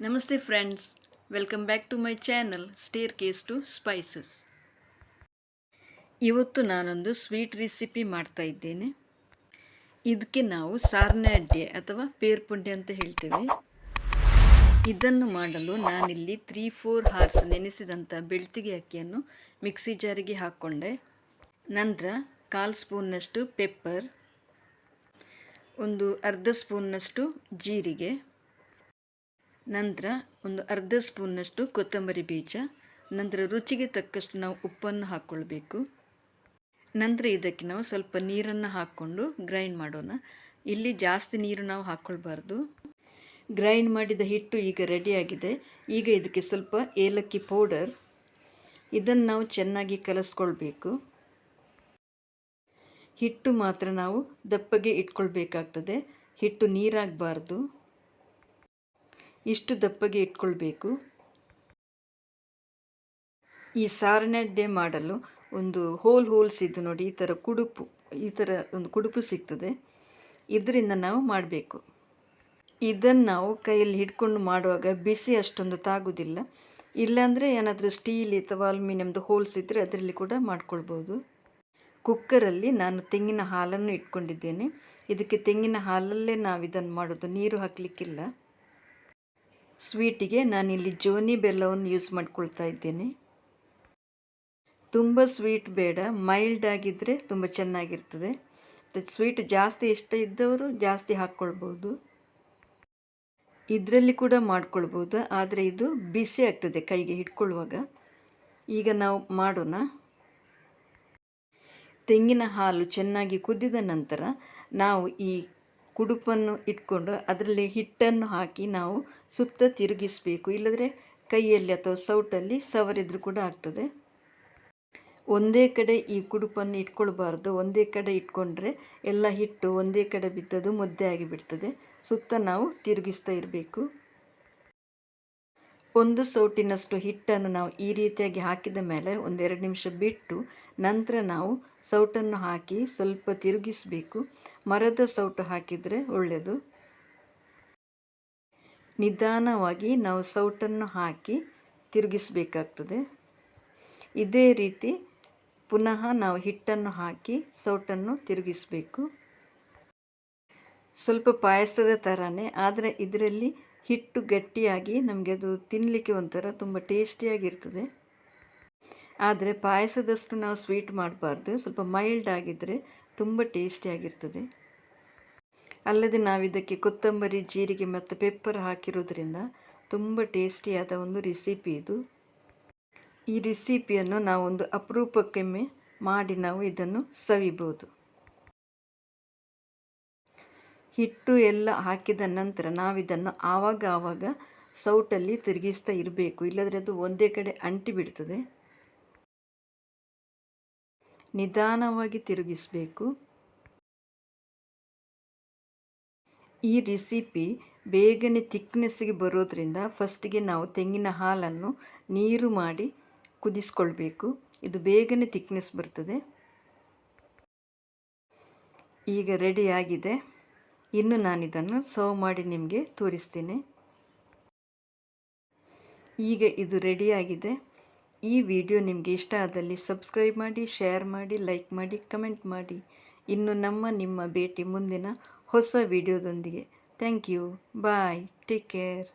ನಮಸ್ತೆ friends welcome back to my channel staircase to spices ಇವತ್ತು ನಾನೊಂದು ಸ್ವೀಟ್ ರೆಸಿಪಿ ಮಾಡ್ತಾ ಇದ್ದೇನೆ. ಇದಕ್ಕೆ ನಾವು ಸಾರ್ನೆ ಅಡ್ಡೆ ಅಥವಾ ಪೇರ್ಪುಂಡೆ ಅಂತ ಹೇಳ್ತೇವೆ. ಇದನ್ನು ಮಾಡಲು ನಾನಿಲ್ಲಿ ತ್ರೀ ಫೋರ್ ಹಾರ್ಸ್ ನೆನೆಸಿದಂಥ ಬೆಳ್ತಿಗೆ ಅಕ್ಕಿಯನ್ನು ಮಿಕ್ಸಿ ಜಾರಿಗೆ ಹಾಕ್ಕೊಂಡೆ ನಂತರ ಕಾಲು ಸ್ಪೂನ್ನಷ್ಟು ಪೆಪ್ಪರ್ ಒಂದು ಅರ್ಧ ಸ್ಪೂನ್ನಷ್ಟು ಜೀರಿಗೆ ನಂತರ ಒಂದು ಅರ್ಧ ಸ್ಪೂನ್ನಷ್ಟು ಕೊತ್ತಂಬರಿ ಬೀಜ, ನಂತರ ರುಚಿಗೆ ತಕ್ಕಷ್ಟು ನಾವು ಉಪ್ಪನ್ನು ಹಾಕ್ಕೊಳ್ಬೇಕು. ನಂತರ ಇದಕ್ಕೆ ನಾವು ಸ್ವಲ್ಪ ನೀರನ್ನು ಹಾಕ್ಕೊಂಡು ಗ್ರೈಂಡ್ ಮಾಡೋಣ. ಇಲ್ಲಿ ಜಾಸ್ತಿ ನೀರು ನಾವು ಹಾಕ್ಕೊಳ್ಬಾರ್ದು. ಗ್ರೈಂಡ್ ಮಾಡಿದ ಹಿಟ್ಟು ಈಗ ರೆಡಿಯಾಗಿದೆ. ಈಗ ಇದಕ್ಕೆ ಸ್ವಲ್ಪ ಏಲಕ್ಕಿ ಪೌಡರ್. ಇದನ್ನು ನಾವು ಚೆನ್ನಾಗಿ ಕಲಸ್ಕೊಳ್ಬೇಕು. ಹಿಟ್ಟು ಮಾತ್ರ ನಾವು ದಪ್ಪಗೆ ಇಟ್ಕೊಳ್ಬೇಕಾಗ್ತದೆ. ಹಿಟ್ಟು ನೀರಾಗಬಾರ್ದು. ಇಷ್ಟು ದಪ್ಪಗೆ ಇಟ್ಕೊಳ್ಬೇಕು. ಈ ಸಾರನಡ್ಡೆ ಮಾಡಲು ಒಂದು ಹೋಲ್ ಹೋಲ್ಸ್ ಇದ್ದು ನೋಡಿ, ಈ ಥರ ಕುಡುಪು, ಈ ಥರ ಒಂದು ಕುಡುಪು ಸಿಗ್ತದೆ. ಇದರಿಂದ ನಾವು ಮಾಡಬೇಕು. ಇದನ್ನು ನಾವು ಕೈಯಲ್ಲಿ ಹಿಡ್ಕೊಂಡು ಮಾಡುವಾಗ ಬಿಸಿ ಅಷ್ಟೊಂದು ತಾಗುವುದಿಲ್ಲ. ಇಲ್ಲಾಂದರೆ ಏನಾದರೂ ಸ್ಟೀಲ್ ಅಥವಾ ಅಲ್ಯೂಮಿನಿಯಮ್ದು ಹೋಲ್ಸ್ ಇದ್ದರೆ ಅದರಲ್ಲಿ ಕೂಡ ಮಾಡ್ಕೊಳ್ಬೋದು. ಕುಕ್ಕರಲ್ಲಿ ನಾನು ತೆಂಗಿನ ಹಾಲನ್ನು ಇಟ್ಕೊಂಡಿದ್ದೇನೆ. ಇದಕ್ಕೆ ತೆಂಗಿನ ಹಾಲಲ್ಲೇ ನಾವು ಇದನ್ನು ಮಾಡೋದು, ನೀರು ಹಾಕಲಿಕ್ಕಿಲ್ಲ. ಸ್ವೀಟಿಗೆ ನಾನಿಲ್ಲಿ ಜೋನಿ ಬೆಲ್ಲವನ್ನು ಯೂಸ್ ಮಾಡ್ಕೊಳ್ತಾ ಇದ್ದೇನೆ. ತುಂಬ ಸ್ವೀಟ್ ಬೇಡ, ಮೈಲ್ಡ್ ಆಗಿದ್ದರೆ ತುಂಬ ಚೆನ್ನಾಗಿರ್ತದೆ. ಸ್ವೀಟ್ ಜಾಸ್ತಿ ಇಷ್ಟ ಇದ್ದವರು ಜಾಸ್ತಿ ಹಾಕ್ಕೊಳ್ಬೋದು. ಇದರಲ್ಲಿ ಕೂಡ ಮಾಡ್ಕೊಳ್ಬೋದು, ಆದರೆ ಇದು ಬಿಸಿ ಆಗ್ತದೆ ಕೈಗೆ ಹಿಡ್ಕೊಳ್ಳುವಾಗ. ಈಗ ನಾವು ಮಾಡೋಣ. ತೆಂಗಿನ ಹಾಲು ಚೆನ್ನಾಗಿ ಕುದಿದ ನಂತರ ನಾವು ಈ ಕುಡುಪನ್ನು ಇಟ್ಕೊಂಡು ಅದರಲ್ಲಿ ಹಿಟ್ಟನ್ನು ಹಾಕಿ ನಾವು ಸುತ್ತ ತಿರುಗಿಸಬೇಕು. ಇಲ್ಲದ್ರೆ ಕೈಯಲ್ಲಿ ಅಥವಾ ಸೌಟಲ್ಲಿ ಸವರಿದ್ರೂ ಕೂಡ ಆಗ್ತದೆ. ಒಂದೇ ಕಡೆ ಈ ಕುಡುಪನ್ನು ಇಟ್ಕೊಳ್ಬಾರ್ದು. ಒಂದೇ ಕಡೆ ಇಟ್ಕೊಂಡ್ರೆ ಎಲ್ಲ ಹಿಟ್ಟು ಒಂದೇ ಕಡೆ ಬಿದ್ದದು ಮುದ್ದೆ ಆಗಿಬಿಡ್ತದೆ. ಸುತ್ತ ನಾವು ತಿರುಗಿಸ್ತಾ ಇರಬೇಕು. ಒಂದು ಸೌಟಿನಷ್ಟು ಹಿಟ್ಟನ್ನು ನಾವು ಈ ರೀತಿಯಾಗಿ ಹಾಕಿದ ಮೇಲೆ ಒಂದೆರಡು ನಿಮಿಷ ಬಿಟ್ಟು ನಂತರ ನಾವು ಸೌಟನ್ನು ಹಾಕಿ ಸ್ವಲ್ಪ ತಿರುಗಿಸಬೇಕು. ಮರದ ಸೌಟು ಹಾಕಿದರೆ ಒಳ್ಳೆಯದು. ನಿಧಾನವಾಗಿ ನಾವು ಸೌಟನ್ನು ಹಾಕಿ ತಿರುಗಿಸಬೇಕಾಗ್ತದೆ. ಇದೇ ರೀತಿ ಪುನಃ ನಾವು ಹಿಟ್ಟನ್ನು ಹಾಕಿ ಸೌಟನ್ನು ತಿರುಗಿಸಬೇಕು. ಸ್ವಲ್ಪ ಪಾಯಸದ ಥರನೇ ಆದರೆ ಇದರಲ್ಲಿ ಹಿಟ್ಟು ಗಟ್ಟಿಯಾಗಿ ನಮಗೆ ಅದು ತಿನ್ನಲಿಕ್ಕೆ ಒಂಥರ ತುಂಬ ಟೇಸ್ಟಿಯಾಗಿರ್ತದೆ. ಆದರೆ ಪಾಯಸದಷ್ಟು ನಾವು ಸ್ವೀಟ್ ಮಾಡಬಾರ್ದು. ಸ್ವಲ್ಪ ಮೈಲ್ಡ್ ಆಗಿದ್ದರೆ ತುಂಬ ಟೇಸ್ಟಿಯಾಗಿರ್ತದೆ. ಅಲ್ಲದೆ ನಾವಿದಕ್ಕೆ ಕೊತ್ತಂಬರಿ, ಜೀರಿಗೆ ಮತ್ತು ಪೆಪ್ಪರ್ ಹಾಕಿರೋದ್ರಿಂದ ತುಂಬ ಟೇಸ್ಟಿಯಾದ ಒಂದು ರೆಸಿಪಿ ಇದು. ಈ ರೆಸಿಪಿಯನ್ನು ನಾವೊಂದು ಅಪರೂಪಕ್ಕೆಮ್ಮೆ ಮಾಡಿ ನಾವು ಇದನ್ನು ಸವಿಬೋದು. ಹಿಟ್ಟು ಎಲ್ಲ ಹಾಕಿದ ನಂತರ ನಾವಿದನ್ನು ಆವಾಗ ಆವಾಗ ಸೌಟಲ್ಲಿ ತಿರುಗಿಸ್ತಾ ಇರಬೇಕು. ಇಲ್ಲದ್ರೆ ಅದು ಒಂದೇ ಕಡೆ ಅಂಟಿ ಬಿಡ್ತದೆ. ನಿಧಾನವಾಗಿ ತಿರುಗಿಸಬೇಕು. ಈ ರೆಸಿಪಿ ಬೇಗನೆ ತಿಕ್ನೆಸ್ಸಿಗೆ ಬರೋದ್ರಿಂದ ಫಸ್ಟಿಗೆ ನಾವು ತೆಂಗಿನ ಹಾಲನ್ನು ನೀರು ಮಾಡಿ ಕುದಿಸ್ಕೊಳ್ಬೇಕು. ಇದು ಬೇಗನೆ ತಿಕ್ನೆಸ್ ಬರ್ತದೆ. ಈಗ ರೆಡಿಯಾಗಿದೆ ಇನ್ನು ನಾನಿದನ್ನು ಸರ್ವ್ ಮಾಡಿ ನಿಮಗೆ ತೋರಿಸ್ತೀನಿ. ಈಗ ಇದು ರೆಡಿಯಾಗಿದೆ ಈ ವಿಡಿಯೋ ನಿಮಗೆ ಇಷ್ಟ ಆದಲ್ಲಿ ಸಬ್ಸ್ಕ್ರೈಬ್ ಮಾಡಿ ಶೇರ್ ಮಾಡಿ ಲೈಕ್ ಮಾಡಿ ಕಮೆಂಟ್ ಮಾಡಿ. ಇನ್ನು ನಮ್ಮ, ನಿಮ್ಮ ಭೇಟಿ ಮುಂದಿನ ಹೊಸ ವಿಡಿಯೋದೊಂದಿಗೆ thank you bye take care